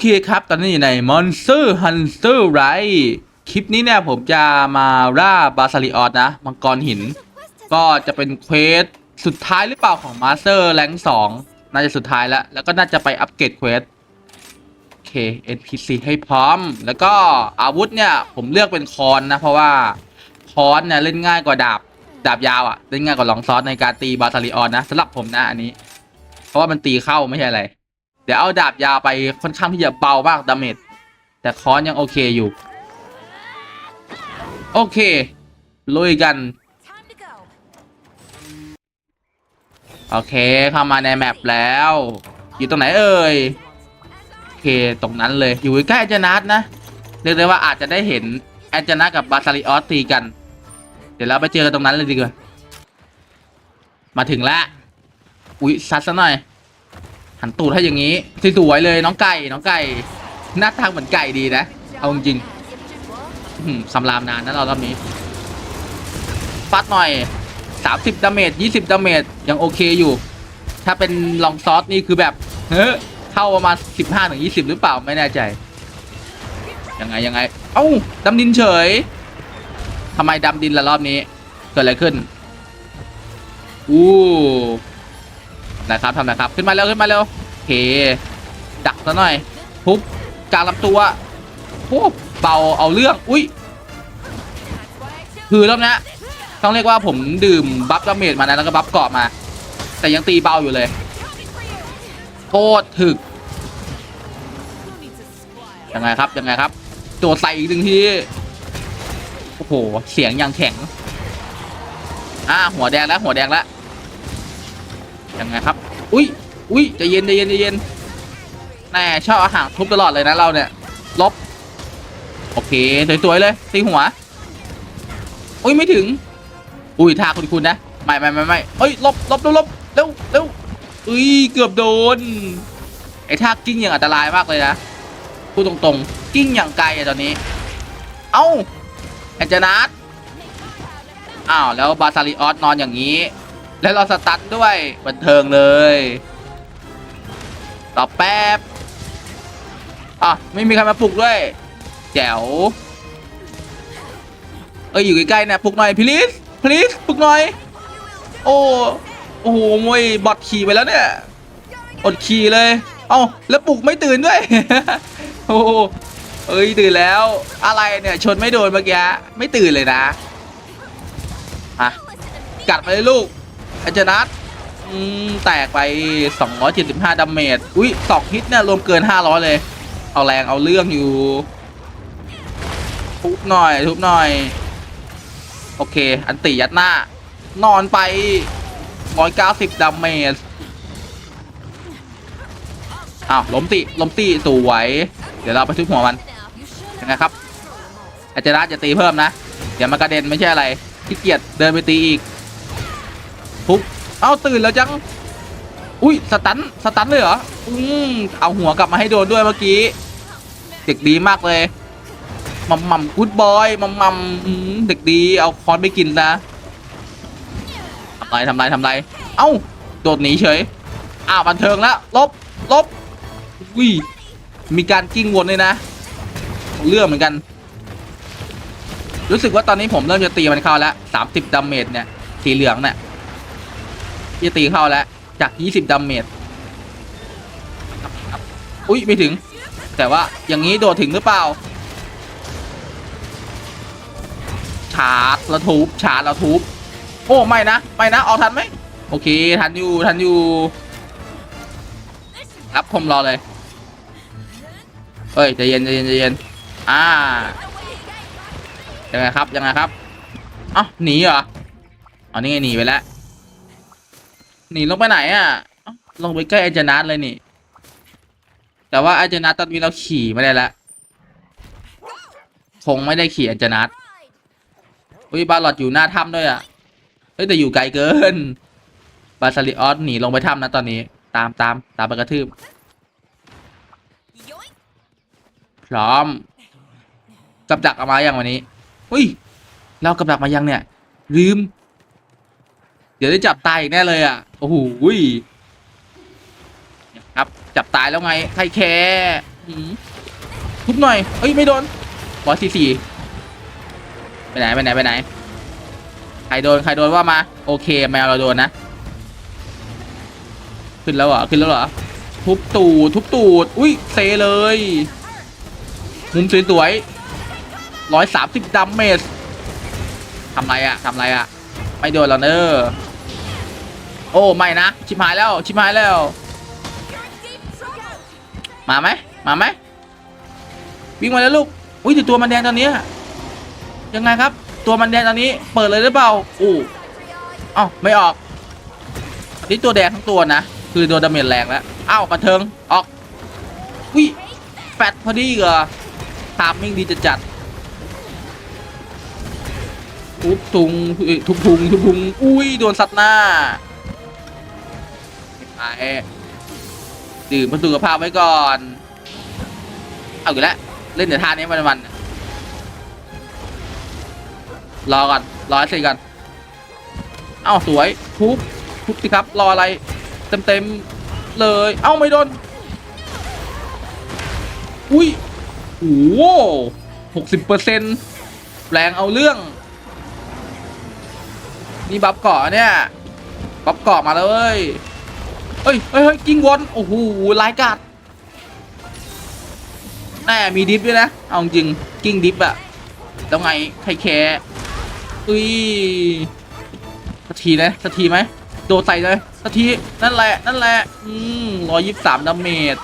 เคครับ ตอนนี้อยู่ใน Monster Hunter Rise คลิปนี้เนี่ยผมจะมาล่าบาซาริออสนะ มังกรหิน ก็จะเป็นเควสสุดท้ายหรือเปล่าของมาสเตอร์แรงสองน่าจะสุดท้ายแล้ว แล้วก็น่าจะไปอัปเกรดเควสโอเค NPC ให้พร้อม แล้วก็อาวุธเนี่ย ผมเลือกเป็นคอนนะ เพราะว่าคอนเนี่ยเล่นง่ายกว่าดาบ ดาบยาวอะ่ะ เล่นง่ายกว่าลองซอสในการตีบาซาริออนนะสำหรับผมนะอันนี้ เพราะว่ามันตีเข้าไม่ใช่อะไร เดี๋ยวเอาดาบยาวไปค่อนข้างที่จะเบามากดาเมจแต่คอนยังโอเคอยู่ โอเคลุยกัน โอเคเข้ามาในแมปแล้ว อยู่ตรงไหนเอ่ยโอเคตรงนั้นเลยอยู่ใกล้แอนเจนัสนะเรียกได้ว่าอาจจะได้เห็นแอนเจนัสกับบาซาริออสตีกัน เดี๋ยวเราไปเจอกันตรงนั้นเลยดีกว่ามาถึงแล้วอุ๊ยซัดซะหน่อย หันตูดให้อย่างนี้สวยๆเลยน้องไก่น้องไก่ หน้าทางเหมือนไก่ดีนะ เอาจริงๆอื้อหือคำรามนานนะเรารอบนี้ฟัดหน่อย 30 ดาเมจ 20 ดาเมจ ยังโอเคอยู่ ถ้าเป็นลองซอสนี่คือแบบเฮ้เข้าประมาณ 15ถึง20 หรือเปล่าไม่แน่ใจ ยังไงยังไง เอ้าดำดินเฉยทำไมดำดินละรอบนี้ เกิดอะไรขึ้น อู้ นะครับทำนะครับขึ้นมาเร็วขึ้นมาเร็วโอเคดักซะหน่อยทุบกลางลำตัวโอ้เบาเอาเรื่องอุ้ยคือรอบนี้ต้องเรียกว่าผมดื่มบัฟดาเมจมานะแล้วก็บัฟเกาะมา แต่ยังตีเบาอยู่เลยโคตรถึกยังไงครับยังไงครับโจดใส่อีกหนึ่งทีโอ้โหเสียงยังแข็งอ่าหัวแดงแล้วหัวแดงแล้วยังไงครับ อุ้ยอุ้ยใจเย็นใจเย็นใจเย็นแน่ชอบอาหารทุบตลอดเลยนะเราเนี่ย ลบ โอเคสวยๆเลยตีหัว อุ้ยไม่ถึง อุ้ยท่าคุณคุณนะ ไม่ไม่ไม่ไม่เอ้ยลบลบลบลบเร็วเร็วอุ้ยเกือบโดน ไอ้ท่ากิ้งอย่างอันตรายมากเลยนะพูดตรงๆ กิ้งอย่างไกลอะตอนนี้ เอ้าแอนเจนัสอ้าวแล้วบาซาริออสนอนอย่างนี้ แล้วเราสตันด้วยบันเทิงเลย ต่อแป๊บอะไม่มีใครมาปลุกด้วย แจ๋วเอ้ยอยู่ใกล้ๆนะปลุกหน่อยพลิสพลิสปลุกหน่อย โอ้โอ้โหมวยบอดขี่ไปแล้วเนี่ยอดขี่เลย เอ้าแล้วปลุกไม่ตื่นด้วยโอ้เอ้ยตื่นแล้วอะไรเนี่ยชนไม่โดนเมื่อกี้ไม่ตื่นเลยนะอะกัดไปเลยลูก อาจารย์นัทอืมแตกไป 275ดาเมจ อุ้ยสองฮิตเนี่ย รวมเกิน 500 เลย เอาแรงเอาเรื่องอยู่ ทุบหน่อย ทุบหน่อย โอเค อันติยัดหน้า นอนไป 190ดาเมจอ้าวล้มติล้มติสวย เดี๋ยวเราไปทุบหัวมันยังไงครับอาจารย์จะตีเพิ่มนะ เดี๋ยวมันกระเด็นไม่ใช่อะไรขี้เกียจเดินไปตีอีก ทุบเอ้าตื่นแล้วจัง อุ้ยสตันสตันเลยเหรอ อืมเอาหัวกลับมาให้โดนด้วยเมื่อกี้ เด็กดีมากเลยมัมมัมกูดบอยมัมมัมเด็กดีเอาคอนไปกินนะทำไรทำไรทำไรเอ้าโดดหนีเฉยอ้าวบันเทิงแล้วลบลบวิมีการกิ้งวนเลยนะเรื่องเหมือนกัน รู้สึกว่าตอนนี้ผมเริ่มจะตีมันเข้าแล้วสามสิบดาเมจเนี่ยสีเหลืองเนี่ย จะตีเข้าแล้ว จากยี่สิบดาเมจอุ้ยไม่ถึง แต่ว่าอย่างนี้โดดถึงหรือเปล่า ชาร์จแล้วทุบชาร์จแล้วทุบโอ้ไม่นะ ไม่นะ ออกทันไหมโอเค ทันอยู่ ทันอยู่ รับผมรอเลยเฮ้ยใจเย็นใจเย็นใจเย็น อ่า ยังไงครับ ยังไงครับ เอ้าหนีเหรออ๋อนี่ไงหนีไปแล้ว หนีลงไปไหนอะเอ้าลงไปใกล้อจนัสเลยนี่ แต่ว่าอจนัสตอนนี้เราขี่ไม่ได้ล้วคงไม่ได้ขี่อจนัสอุ้ยบาลอดอยู่หน้าถ้ำด้วยอะ เฮ้ยแต่อยู่ไกลเกิน บาซาริออสหนีลงไปถ้ำนะตอนนี้ ตามตามตามไปกระทืบ พร้อม กับดักเอามาอย่างวันนี้ อุ้ย เรากับดักมายังเนี่ย ลืม เดี๋ยวได้จับตายอีกแน่เลยอะ โอ้โหยครับ จับตายแล้วไง ใครแคร์อืหือทุบหน่อย เอ้ย ไม่โดนร้อยสี่สี่ไปไหน ไปไหน ไปไหน ใครโดน ใครโดนว่ามา โอเค แมวเราโดนนะ ขึ้นแล้วเหรอ ขึ้นแล้วเหรอ ทุบตูด ทุบตูด อุ้ยเซเลย มุมสวยๆร้อยสามสิบดัมเมจทำไรอะทำไรอะไม่โดนแล้วเนอะ โอ้ไม่นะชิบหายแล้วชิบหายแล้ว มาไหมมาไหมวิ่งมาแล้วลูกอุ้ยแต่ตัวมันแดงตอนนี้ยังไงครับ ตัวมันแดงตอนนี้ เปิดเลยหรือเปล่าอู้อ้าไม่ออกอันนี้ตัวแดงทั้งตัวนะคือโดนดาเมจแรงแล้วอ้าวกระเทิงออกวิแฟดพอดีเหรอทามมิ่งดีจะจัดทุบทุงเอ้ยทุบทุงทุบทุงอุ้ยโดนสัตว์หน้า ดื่มเพื่อสุขภาพไว้ก่อน เอาอยู่แล้วเล่นเดี๋ยวท่านี้มันมันรอก่อนรอให้เสร็จก่อนเอ้าสวยทุบทุบสิครับรออะไร เต็มเต็มๆเลย เอ้าไม่โดนอุ้ยโอ้โหหกสิบเปอร์เซ็นต์แรงเอาเรื่อง นี่บัฟเกาะเนี่ย บัฟเกาะมาเลย เฮ้ยเฮ้ยเฮ้ยกิ้งวนโอ้โหลายกัดแน่มีดิฟด้วยนะ เอาจริงกิ้งดิฟอะแล้วไงใครแคร์อุ้ยสักทีนะสักทีไหมโดดใส่เลยสักทีนั่นแหละ นั่นแหละ อืมร้อยยี่สิบสามดาเมจ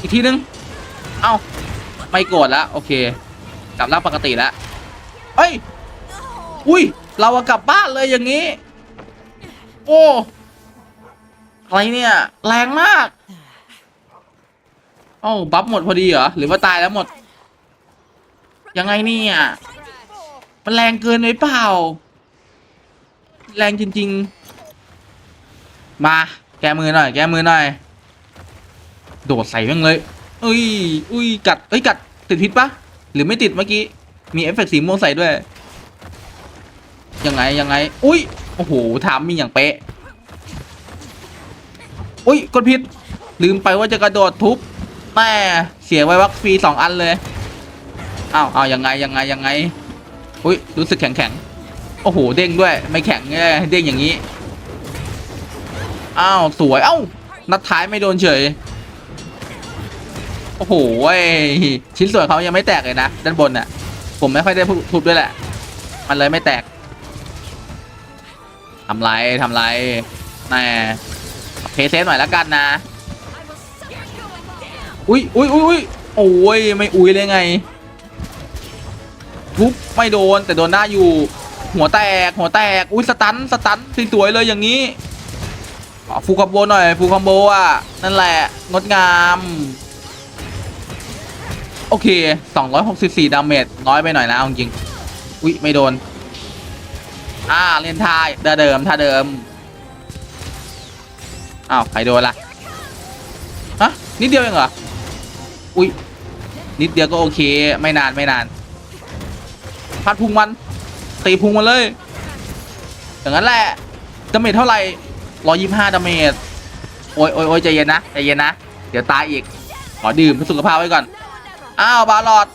อีกทีนึง เอ้า ไม่โกรธล้วโอเค กลับร่างปกติแล้วเอ้ย อุ้ย เราอะกลับบ้านเลยอย่างนี้ โอ้ อะไรเนี่ย แรงมากเอ้าบัฟหมดพอดีเหรอ หรือว่าตายแล้วหมด ยังไงเนี่ยมันแรงเกินไปเปล่า แรงจริง ๆ มา แกมือหน่อย แกมือหน่อย โดดใส่แม่งเลยอุ้ยอุ้ยกัดเอ้ยกัดติดพิษปะหรือไม่ติดเมื่อกี้ มีเอฟเฟกต์สีม่วงใส่ด้วย ยังไงยังไง อุ้ย โอ้โหถามมีอย่างเป๊ะ อุ้ยกดผิด ลืมไปว่าจะกระโดดทุบแม่เสียไว้วัคฟรีสองอันเลยอ้าวอ้าวยังไงยังไงยังไงอุ้ยรู้สึกแข็งแข็งโอ้โหเด้งด้วย ไม่แข็งไงเด้งอย่างนี้อ้าวสวยเอ้านัดท้ายไม่โดนเฉยโอ้โหชิ้นส่วนเขายังไม่แตกเลยนะด้านบนน่ะ ผมไม่ค่อยได้ทุบด้วยแหละ มันเลยไม่แตกทำไรทำไรแน่ เพเซฟหน่อยแล้วกันนะ อุ้ยอุ้ยอุ้ยอุ้ยโอ้ยไม่อุ้ยเลยไงทุบไม่โดนแต่โดนหน้าอยู่ หัวแตกหัวแตกอุ้ยสตันสตันสวยๆเลยอย่างนี้ฟูคอมโบหน่อยฟูคอมโบอะนั่นแหละงดงาม โอเค 264 ดาเมจน้อยไปหน่อยนะเอาจริงอุ้ยไม่โดนอ่าเล่นท่าเดิมท่าเดิม อ้าวใครโดนละฮะนิดเดียวเองเหรอ อุ้ยนิดเดียวก็โอเค ไม่นานไม่นานพัดพุงมันตีพุงมันเลย อย่างนั้นแหละดาเมจเท่าไหร่125ดาเมจโอ้ยโอ้ยโอ้ยใจเย็นนะใจเย็นนะ เดี๋ยวตายอีก ขอดื่มเพื่อสุขภาพไว้ก่อน อ้าวบาลอด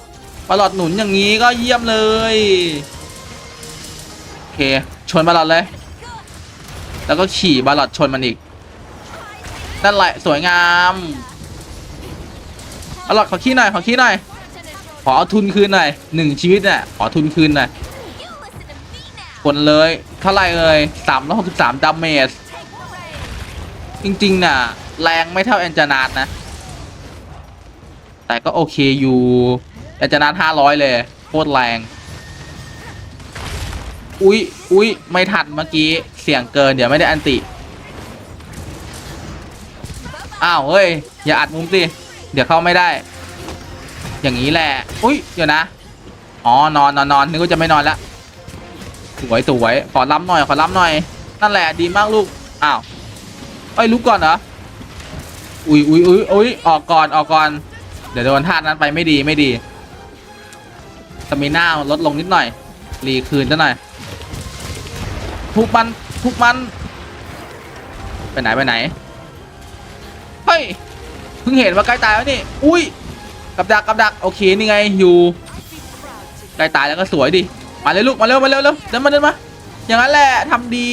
บาลอดหนุนอย่างนี้ก็เยี่ยมเลยโอเคชนบาลอดเลย แล้วก็ขี่บาลอดชนมันอีก นั่นแหละสวยงามบาลอดขอขี้หน่อยขอขี้หน่อยขอเอาทุนคืนหน่อยหนึ่งชีวิตเนี่ยขอทุนคืนหน่อยกดเลยเท่าไร่เลยสามร้อยหกสิบสามดาเมจจริงๆน่ะ แรงไม่เท่าแอนจานาดนะ แต่ก็โอเคอยู่แอนจานาดห้าร้อยเลยโคตรแรงอุ๊ยอุ๊ยไม่ทันเมื่อกี้เสียงเกิน เดี๋ยวไม่ได้อันติ อ้าวเฮ้ย อย่าอัดมุมสิ เดี๋ยวเข้าไม่ได้ อย่างนี้แหละ อุ้ยเดี๋ยวนะ อ๋อนอนนอนนอนนึกว่าจะไม่นอนล้วสวยสวยขอล้ำหน่อย ขอล้ำหน่อย นั่นแหละดีมากลูก อ้าวเอ้ยลุกก่อนเหรอ อุ้ยอุ้ยอุ้ยอุ้ยออกก่อนออกก่อน เดี๋ยวโดนท่านั้นไปไม่ดีไม่ดีสมีน่าลดลงนิดหน่อย รีคืนซะหน่อย ทุบมันทุบมัน ไปไหนไปไหน ยเพิ่งเห็นว่าใกล้ตายแล้วนี่ อุ้ย กับดักกับดัก โอเค นี่ไง อยู่ ใกล้ตายแล้วก็สวยดิ มาเลยลูก มาเร็ว มาเร็วเร็วเดินมาเดินมา อย่างนั้นแหละทำดี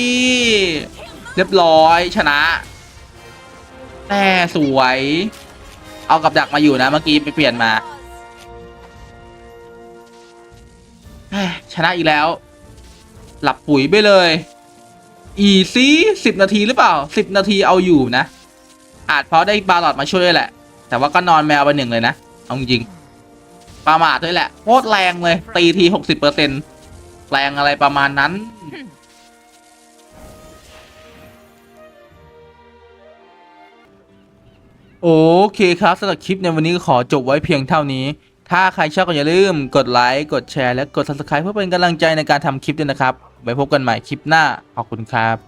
เรียบร้อย ชนะแน่สวย เอากับดักมาอยู่นะ เมื่อกี้ไปเปลี่ยนมา ชนะอีกแล้ว หลับปุ๋ยไปเลย อีซี่สิบนาทีหรือเปล่าสิบนาทีเอาอยู่นะ อาจเพราะได้บาลอดมาช่วยด้วยแหละ แต่ว่าก็นอนแมวไปหนึ่งเลยนะเอาจริงประมาทด้วยแหละโคตรแรงเลย ตีทีหกสิบเปอร์เซ็นแรงอะไรประมาณนั้น โอเคครับสำหรับคลิปในวันนี้ก็ขอจบไว้เพียงเท่านี้ ถ้าใครชอบก็อย่าลืม กดไลค์ กดแชร์ และกด subscribe เพื่อเป็นกำลังใจในการทำคลิปด้วยนะครับ ไว้พบกันใหม่คลิปหน้า ขอบคุณครับ